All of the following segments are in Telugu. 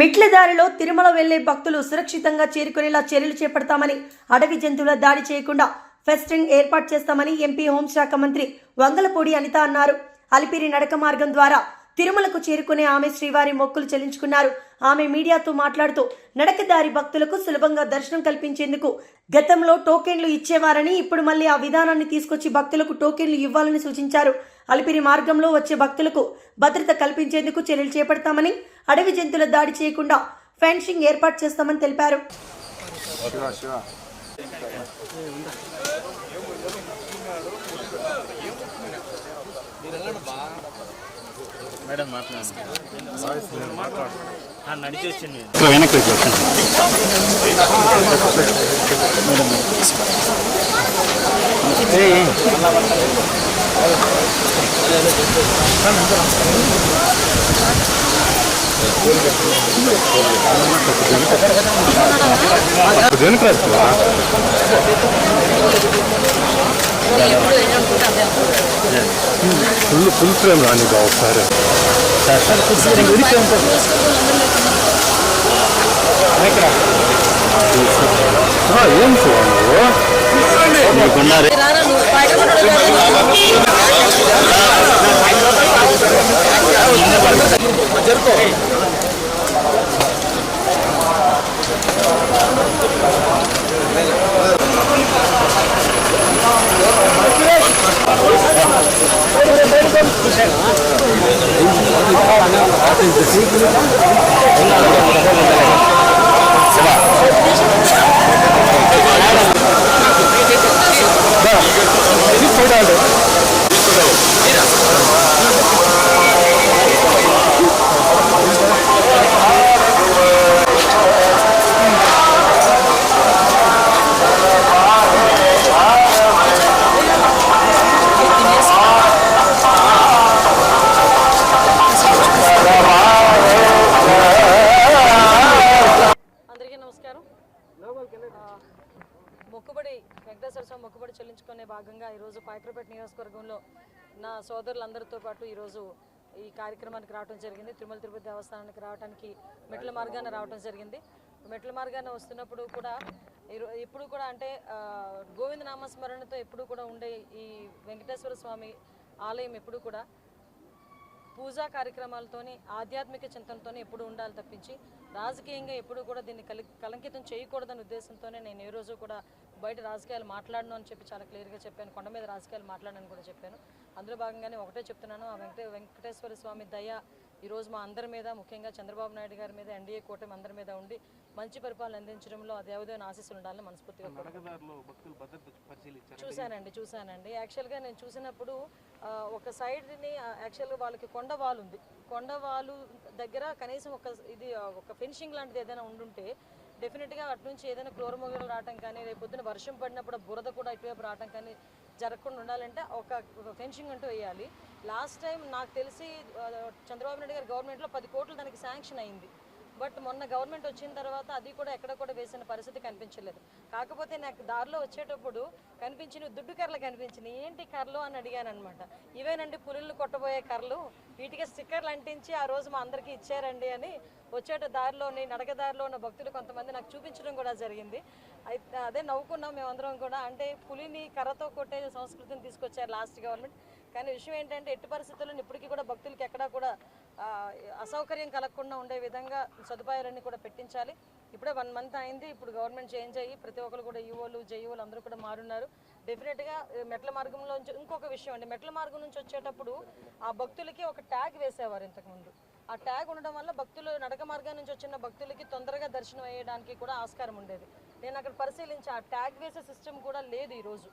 మిట్ల దారిలో తిరుమల వెళ్ళే భక్తులు సురక్షితంగా చేరుకునేలా చర్యలు చేపడతామని అడవి జంతువుల దాడి చేయకుండా ఫెస్టింగ్ ఏర్పాటు చేస్తామని ఎంపీ హోంశాఖ మంత్రి వంగలపూడి అనిత అన్నారు. అలిపిరి నడక మార్గం ద్వారా తిరుమలకు చేరుకునే ఆమె శ్రీవారి మొక్కులు చెల్లించుకున్నారు. ఆమె మీడియాతో మాట్లాడుతూ నడకదారి భక్తులకు సులభంగా దర్శనం కల్పించేందుకు గతంలో టోకెన్లు ఇచ్చేవారని ఇప్పుడు మళ్ళీ ఆ విధానాన్ని తీసుకొచ్చి భక్తులకు టోకెన్లు ఇవ్వాలని సూచించారు. అలిపిరి మార్గంలో వచ్చే భక్తులకు భద్రత కల్పించేందుకు చర్యలు చేపడతామని అడవి జంతువుల దాడి చేయకుండా ఫెన్సింగ్ ఏర్పాటు చేస్తామని తెలిపారు. మేడం ఫుల్ ఫుల్ ఫ్రేమ్ రాని ఒకసారి ఏం శివ cerco. Se va. మొక్కుబడి భాగంగా ఈరోజు పాయకరపేట నియోజకవర్గంలో నా సోదరులందరితో పాటు ఈరోజు ఈ కార్యక్రమానికి రావడం జరిగింది. తిరుమల తిరుపతి దేవస్థానానికి రావడానికి మెట్ల మార్గాన రావడం జరిగింది. మెట్ల మార్గాన వస్తున్నప్పుడు కూడా ఎప్పుడు కూడా అంటే గోవింద నామస్మరణతో ఎప్పుడు కూడా ఉండే ఈ వెంకటేశ్వర స్వామి ఆలయం ఎప్పుడు కూడా పూజా కార్యక్రమాలతోని ఆధ్యాత్మిక చింతనతోనే ఎప్పుడు ఉండాలి తప్పించి రాజకీయంగా ఎప్పుడు కూడా దీన్ని కలి కలంకితం చేయకూడదనే ఉద్దేశంతోనే నేను ఏ రోజు కూడా బయట రాజకీయాలు మాట్లాడను అని చెప్పి చాలా క్లియర్గా చెప్పాను. కొండ మీద రాజకీయాలు మాట్లాడనని కూడా చెప్పాను. అందులో భాగంగానే ఒకటే చెప్తున్నాను ఆ వెంకటే వెంకటేశ్వర స్వామి దయ ఈరోజు మా అందరి మీద ముఖ్యంగా చంద్రబాబు నాయుడు గారి మీద ఎన్డీఏ కూటమి అందరి మీద ఉండి మంచి పరిపాలన అందించడంలో ఆ దేవదేవుని ఆశీస్సులు ఉండాలని మనస్ఫూర్తిగా. చూశానండి చూశానండి. యాక్చువల్గా నేను చూసినప్పుడు ఒక సైడ్ని యాక్చువల్గా వాళ్ళకి కొండ వాల్ ఉంది. కొండ వాలు దగ్గర కనీసం ఒక ఇది ఒక ఫెన్సింగ్ లాంటిది ఏదైనా ఉండుంటే డెఫినెట్గా అటు నుంచి ఏదైనా క్లోరమొగలు రావటం కానీ రేపు పొద్దున వర్షం పడినప్పుడు బురద కూడా ఇటువైపు రావటం కానీ జరగకుండా ఉండాలంటే ఒక ఫెన్షింగ్ ఫెన్సింగ్ అంటూ వేయాలి. లాస్ట్ టైం నాకు తెలిసి చంద్రబాబు నాయుడు గారి గవర్నమెంట్లో పది కోట్లు దానికి శాంక్షన్ అయింది. బట్ మొన్న గవర్నమెంట్ వచ్చిన తర్వాత అది కూడా ఎక్కడ కూడా వేసిన పరిస్థితి కనిపించలేదు. కాకపోతే నాకు దారిలో వచ్చేటప్పుడు కనిపించిన దుడ్డు కర్రలు కనిపించినాయి. ఏంటి కర్రలు అని అడిగాను అనమాట ఇవేనండి పులులు కొట్టబోయే కర్రలు. వీటికి స్టిక్కర్లు అంటించి ఆ రోజు మా అందరికీ ఇచ్చారండి అని వచ్చేట దారిలోని నడక దారిలో ఉన్న భక్తులు కొంతమంది నాకు చూపించడం కూడా జరిగింది. అయితే అదే నవ్వుకున్నాం మేమందరం కూడా. అంటే పులిని కర్రతో కొట్టే సంస్కృతిని తీసుకొచ్చారు లాస్ట్ గవర్నమెంట్. కానీ విషయం ఏంటంటే ఎట్టి పరిస్థితుల్లో ఇప్పటికీ కూడా భక్తులకి ఎక్కడా కూడా అసౌకర్యం కలగకుండా ఉండే విధంగా సదుపాయాలన్నీ కూడా పెట్టించాలి. ఇప్పుడే వన్ మంత్ అయింది ఇప్పుడు గవర్నమెంట్ చేంజ్ అయ్యి ప్రతి ఒక్కరు కూడా ఈఓలు జేఈఓలు అందరూ కూడా మారున్నారు. డెఫినెట్గా మెట్ల మార్గంలో ఇంకొక విషయం అండి. మెట్ల మార్గం నుంచి వచ్చేటప్పుడు ఆ భక్తులకి ఒక ట్యాగ్ వేసేవారు ఇంతకుముందు. ఆ ట్యాగ్ ఉండడం వల్ల భక్తులు నడక మార్గం నుంచి వచ్చిన భక్తులకి తొందరగా దర్శనం అయ్యడానికి కూడా ఆస్కారం ఉండేది. నేను అక్కడ పరిశీలించి ఆ ట్యాగ్ వేసే సిస్టమ్ కూడా లేదు ఈరోజు.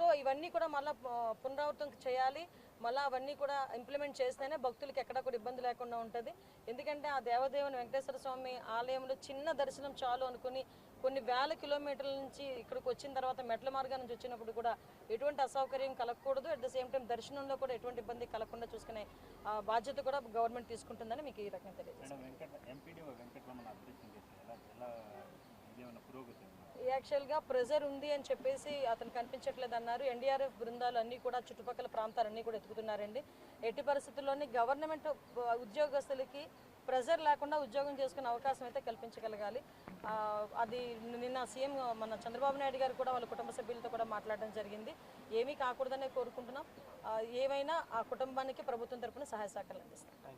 సో ఇవన్నీ కూడా మళ్ళీ పునరావృతం చేయాలి. మళ్ళీ అవన్నీ కూడా ఇంప్లిమెంట్ చేస్తేనే భక్తులకి ఎక్కడ కూడా ఇబ్బంది లేకుండా ఉంటుంది. ఎందుకంటే ఆ దేవదేవుని వెంకటేశ్వర స్వామి ఆలయంలో చిన్న దర్శనం చాలు అనుకుని కొన్ని వేల కిలోమీటర్ల నుంచి ఇక్కడికి వచ్చిన తర్వాత మెట్ల మార్గం నుంచి వచ్చినప్పుడు కూడా ఎటువంటి అసౌకర్యం కలగకూడదు. అట్ ద సేమ్ టైం దర్శనంలో కూడా ఎటువంటి ఇబ్బంది కలగకుండా చూసుకునే ఆ, బాధ్యత కూడా గవర్నమెంట్ తీసుకుంటుందని మీకు ఈ రకంగా తెలియజేస్తాను. యాక్చువల్గా ప్రెజర్ ఉంది అని చెప్పేసి అతను కనిపించట్లేదు అన్నారు. ఎన్డీఆర్ఎఫ్ బృందాలు అన్నీ కూడా చుట్టుపక్కల ప్రాంతాలన్నీ కూడా ఎత్తుకుతున్నారండి. ఎట్టి పరిస్థితుల్లోని గవర్నమెంట్ ఉద్యోగస్తులకి ప్రెజర్ లేకుండా ఉద్యోగం చేసుకునే అవకాశం అయితే కల్పించగలగాలి. అది నిన్న సీఎం మన చంద్రబాబు నాయుడు గారు కూడా వాళ్ళ కుటుంబ సభ్యులతో కూడా మాట్లాడడం జరిగింది. ఏమీ కాకూడదనే కోరుకుంటున్నాం. ఏమైనా ఆ కుటుంబానికి ప్రభుత్వం తరపున సహాయ సహకారాలు అందిస్తాం.